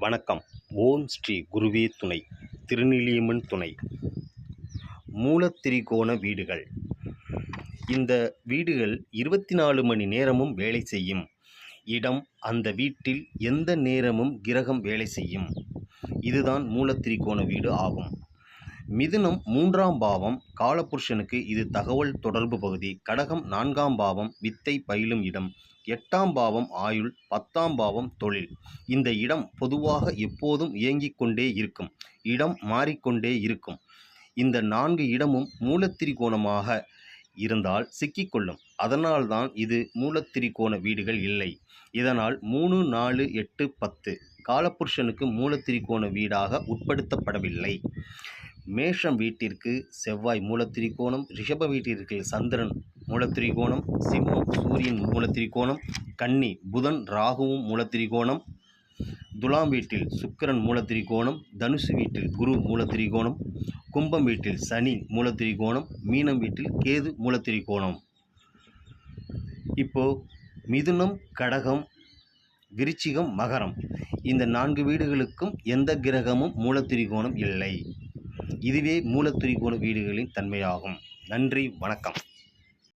வணக்கம். ஓம் ஸ்ரீ குருவே துணை திருநெல்லியம்மன் துணை. மூலத்திரிகோண வீடுகள். இந்த வீடுகள் இருபத்தி நாலு மணி நேரமும் வேலை செய்யும். இடம் அந்த வீட்டில் எந்த நேரமும் கிரகம் வேலை செய்யும். இதுதான் மூலத்திரிகோண வீடு ஆகும். மிதுனம் மூன்றாம் பாவம் காலபுருஷனுக்கு இது தகவல் தொடர்பு பகுதி. கடகம் நான்காம் பாவம் வித்தை பயிலும் இடம். எட்டாம் பாவம் ஆயுள். பத்தாம் பாவம் தொழில். இந்த இடம் பொதுவாக எப்போதும் இயங்கிக் கொண்டே இருக்கும். இடம் மாறிக்கொண்டே இருக்கும். இந்த நான்கு இடமும் மூலத்திரிகோணமாக இருந்தால் சிக்கிக்கொள்ளும் அதனால்தான் இது மூலத்திரிகோண வீடுகள் இல்லை. இதனால் மூணு நாலு எட்டு பத்து. காலபுருஷனுக்கு மூலத்திரிகோண வீடாக உட்படுத்தப்படவில்லை. மேஷம் வீட்டிற்கு செவ்வாய் மூலத்திரிகோணம் ரிஷப வீட்டிற்கு சந்திரன் மூலத்திரிகோணம் சிம்மம் சூரியன் மூலத்திரிகோணம் கன்னி புதன் ராகுவும் மூலத்திரிகோணம் துலாம் வீட்டில் சுக்கிரன் மூலத்திரிகோணம் தனுசு வீட்டில் குரு மூலத்திரிகோணம் கும்பம் வீட்டில் சனி மூலத்திரிகோணம் மீனம் வீட்டில் கேது மூலத்திரிகோணம். இப்போ மிதுனம் கடகம் விருச்சிகம் மகரம் இந்த நான்கு வீடுகளுக்கும் எந்த கிரகமும் மூலத்திரிகோணம் இல்லை. இதுவே மூலத்துரிகோண வீடுகளின் தன்மையாகும். நன்றி வணக்கம்.